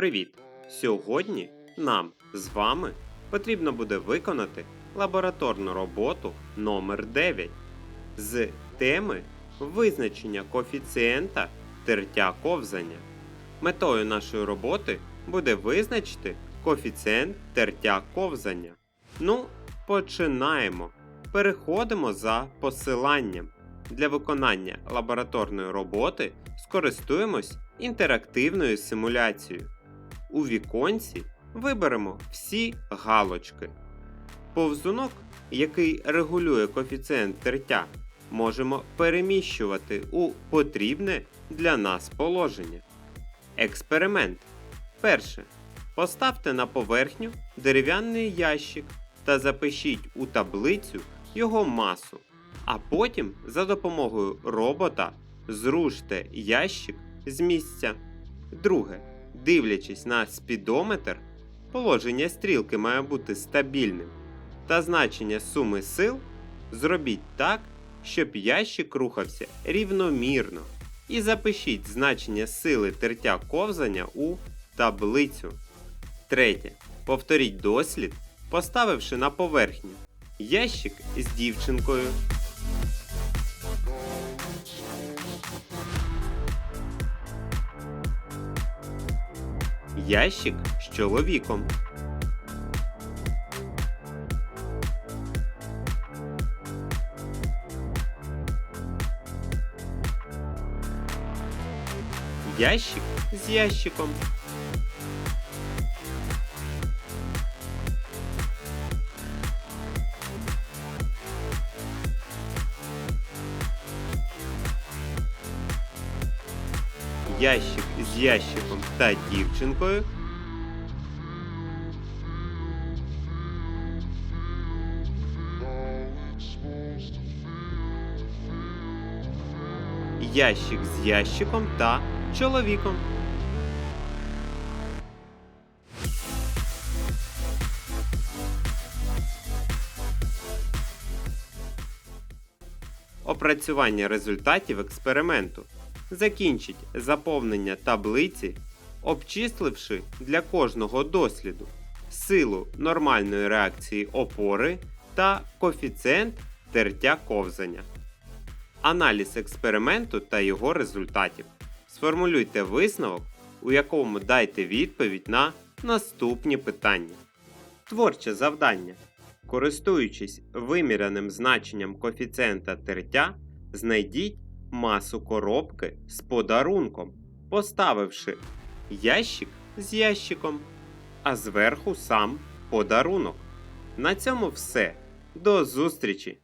Привіт! Сьогодні нам з вами потрібно буде виконати лабораторну роботу номер 9 з теми визначення коефіцієнта тертя ковзання. Метою нашої роботи буде визначити коефіцієнт тертя ковзання. Ну, починаємо. Переходимо за посиланням. Для виконання лабораторної роботи скористуємось інтерактивною симуляцією. У віконці виберемо всі галочки. Повзунок, який регулює коефіцієнт тертя, можемо переміщувати у потрібне для нас положення. Експеримент. Перше. Поставте на поверхню дерев'яний ящик та запишіть у таблицю його масу, а потім за допомогою робота зруште ящик з місця. Друге. Дивлячись на спідометр, положення стрілки має бути стабільним, та значення суми сил зробіть так, щоб ящик рухався рівномірно. І запишіть значення сили тертя ковзання у таблицю. Третє. Повторіть дослід, поставивши на поверхню ящик з дівчинкою. Ящик з чоловіком. Ящик з ящиком. Ящик з ящиком та дівчинкою. Ящик з ящиком та чоловіком. Опрацювання результатів експерименту. Закінчіть заповнення таблиці, обчисливши для кожного досліду силу нормальної реакції опори та коефіцієнт тертя ковзання. Аналіз експерименту та його результатів. Сформулюйте висновок, у якому дайте відповідь на наступні питання. Творче завдання. Користуючись виміряним значенням коефіцієнта тертя, знайдіть масу коробки з подарунком, поставивши ящик з ящиком, а зверху сам подарунок. На цьому все. До зустрічі!